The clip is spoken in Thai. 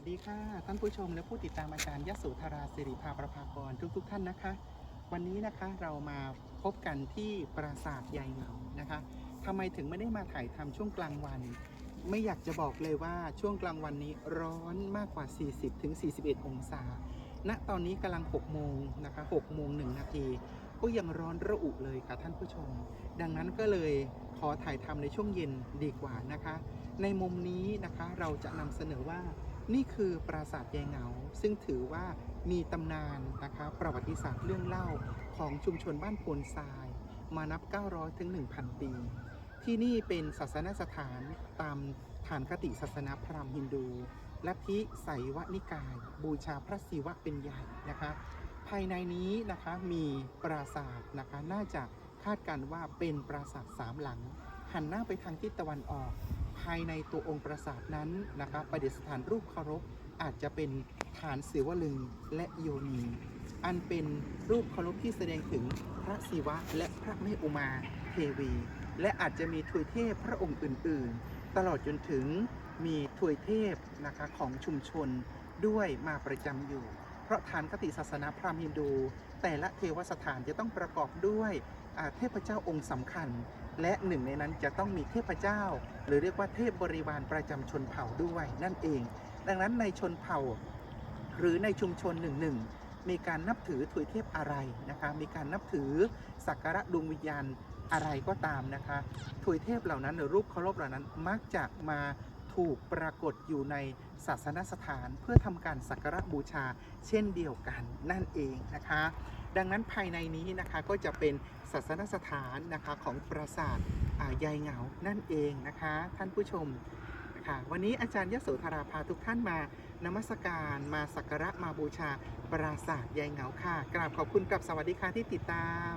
สวัสดีค่ะท่านผู้ชมและผู้ติดตามอาจารย์ยโสธราสิริภาประภากรทุกๆทท่านนะคะ วันนี้นะคะเรามาพบกันที่ปราสาทยายเหงานะคะทำไมถึงไม่ได้มาถ่ายทำช่วงกลางวัน ไม่อยากจะบอกเลยว่าช่วงกลางวันนี้ร้อนมากกว่า 40ถึง41 องศา ณตอนนี้กำลัง 6 โมงนะคะ6โมง1นาทีก็ยังร้อนระอุเลยค่ะท่านผู้ชม ดังนั้นก็เลยขอถ่ายทำในช่วงเย็นดีกว่านะคะ ในมุมนี้นะคะเราจะนำเสนอว่า นี่คือปราสาทยายเหงา ซึ่งถือว่ามีตำนานนะคะประวัติศาสตร์เรื่องเล่าของชุมชนบ้านโพนทราย มานับ 900 ถึง 1,000 ปี ที่นี่เป็นศาสนสถานตามฐานคติศาสนาพราหมณ์ฮินดูลัทธิไสยวนิกาย บูชาพระศิวะเป็นใหญ่นะคะ ภายในนี้นะคะมีปราสาทนะคะน่าจะคาดการณ์ว่าเป็นปราสาทสามหลัง หันหน้าไปทางทิศตะวันออกายในตัวองค์ปราสาทนั้นนะคะประดิษฐานรูปเคารพอาจจะเป็นฐานศิวลึงและโยนี อันเป็นรูปเคารพที่แสดงถึงพระศิวะและพระแม่อุมาเทวี และอาจจะมีถวยเทพพระองค์อื่น ๆ ตลอดจนถึงมีถวยเทพนะคะของชุมชนด้วยมาประจำอยู่ เพราะฐานคติศาสนาพราหมณ์ฮินดู แต่ละเทวสถานจะต้องประกอบด้วยเทพเจ้าองค์สำคัญ และหนึ่งในนั้นจะต้องมีเทพเจ้า หรือเรียกว่าเทพบริวารประจำชนเผ่าด้วยนั่นเอง ดังนั้นในชนเผ่า หรือในชุมชนหนึ่งหนึ่งมีการนับถือถวยเทพอะไรนะคะ มีการนับถือสักการะดวงวิญญาณอะไรก็ตามนะคะถวยเทพเหล่านั้นหรือรูปเคารพเหล่านั้นมักจะมา ถูกปรากฏอยู่ในศาสนสถานเพื่อทำการสักการะบูชาเช่นเดียวกันนั่นเองนะคะ ดังนั้นภายในนี้นะคะก็จะเป็นศาสนสถานนะคะของปราสาทยายเหงานั่นเองนะคะ ท่านผู้ชมนะคะวันนี้อาจารย์ยโสธราพาทุกท่านมานมัสการมาสักการะมาบูชา ปราสาทยายเหงาค่ะ กราบขอบคุณกับสวัสดีค่ะที่ติดตาม